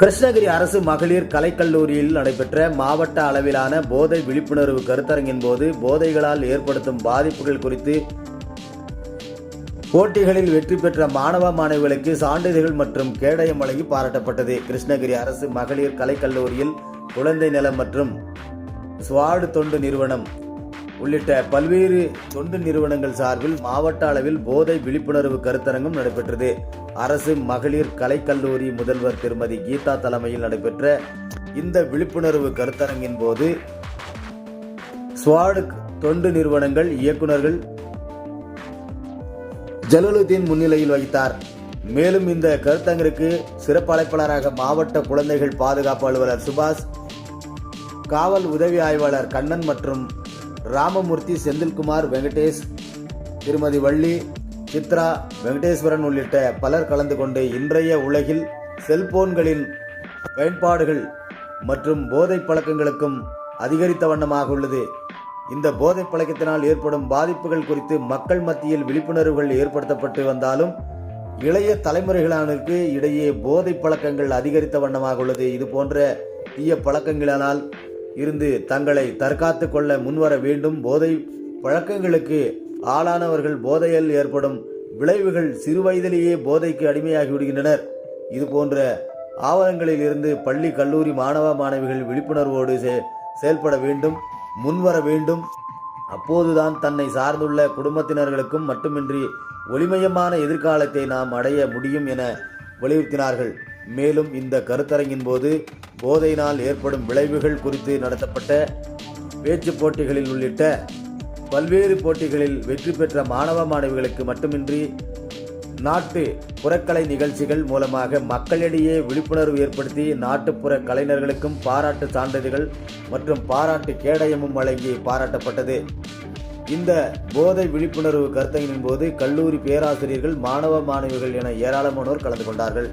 கிருஷ்ணகிரி அரசு மகளிர் கலைக்கல்லூரியில் நடைபெற்ற மாவட்ட அளவிலான போதை விழிப்புணர்வு கருத்தரங்கின் போது போதைகளால் ஏற்படுத்தும் பாதிப்புகள் குறித்து போட்டிகளில் வெற்றி பெற்ற மாணவ மாணவிகளுக்கு சான்றிதழ்கள் மற்றும் கேடயம் வழங்கி பாராட்டப்பட்டது. கிருஷ்ணகிரி அரசு மகளிர் கலைக்கல்லூரியில் குழந்தை நலம் மற்றும் ஸ்வாடு தொண்டு நிறுவனம் உள்ளிட்ட பல்வேறு தொண்டு நிறுவனங்கள் சார்பில் மாவட்ட அளவில் போதை விழிப்புணர்வு கருத்தரங்கம் நடைபெற்றது. அரசு மகளிர் கலைக்கல்லூரி முதல்வர் திருமதி கீதா தலைமையில் நடைபெற்ற இந்த விழிப்புணர்வு கருத்தரங்கின் போது ஸ்வாடு தொண்டு நிறுவனங்கள் இயக்குநர்கள் ஜலலுதீன் முன்னிலையில் வைத்தார். மேலும் இந்த கருத்தரங்கிற்கு சிறப்பு அழைப்பாளராக மாவட்ட குழந்தைகள் பாதுகாப்பு அலுவலர் சுபாஷ் காவல் உதவி ஆய்வாளர் கண்ணன் மற்றும் ராமமூர்த்தி செந்தில்குமார் வெங்கடேஷ் திருமதி வள்ளி சித்ரா வெங்கடேஸ்வரன் உள்ளிட்ட பலர் கலந்து கொண்டு இன்றைய உலகில் செல்போன்களின் பயன்பாடுகள் மற்றும் போதை பழக்கங்களுக்கும் அதிகரித்த வண்ணமாக உள்ளது. இந்த போதை பழக்கத்தினால் ஏற்படும் பாதிப்புகள் குறித்து மக்கள் மத்தியில் விழிப்புணர்வுகள் ஏற்படுத்தப்பட்டு வந்தாலும் இளைய தலைமுறைகளானருக்கு இடையே போதை பழக்கங்கள் அதிகரித்த வண்ணமாக உள்ளது. இது போன்ற தீய பழக்கங்களால் இருந்து தங்களை தற்காத்து கொள்ள முன்வர வேண்டும். போதை பழக்கங்களுக்கு ஆளானவர்கள் போதையில் ஏற்படும் விளைவுகள் சிறுவயதிலேயே போதைக்கு அடிமையாகி விடுகின்றனர். இது போன்ற ஆவணங்களில் இருந்து பள்ளி கல்லூரி மாணவ மாணவிகள் விழிப்புணர்வோடு செ- செயல்பட வேண்டும் முன்வர வேண்டும். அப்போதுதான் தன்னை சார்ந்துள்ள குடும்பத்தினர்களுக்கும் மட்டுமின்றி ஒளிமயமான எதிர்காலத்தை நாம் அடைய முடியும் என வலியுறுத்தினார்கள். மேலும் இந்த கருத்தரங்கின் போது போதையினால் ஏற்படும் விளைவுகள் குறித்து நடத்தப்பட்ட பேச்சுப் போட்டிகளில் உள்ளிட்ட பல்வேறு போட்டிகளில் வெற்றி பெற்ற மாணவ மாணவிகளுக்கு மட்டுமின்றி நாட்டு புறக்கலை நிகழ்ச்சிகள் மூலமாக மக்களிடையே விழிப்புணர்வு ஏற்படுத்தி நாட்டுப்புற கலைஞர்களுக்கும் பாராட்டு சான்றிதழ்கள் மற்றும் பாராட்டு கேடயமும் வழங்கி பாராட்டப்பட்டது. இந்த போதை விழிப்புணர்வு கருத்தரங்கின் போது கல்லூரி பேராசிரியர்கள் மாணவ மாணவிகள் என ஏராளமானோர் கலந்து கொண்டார்கள்.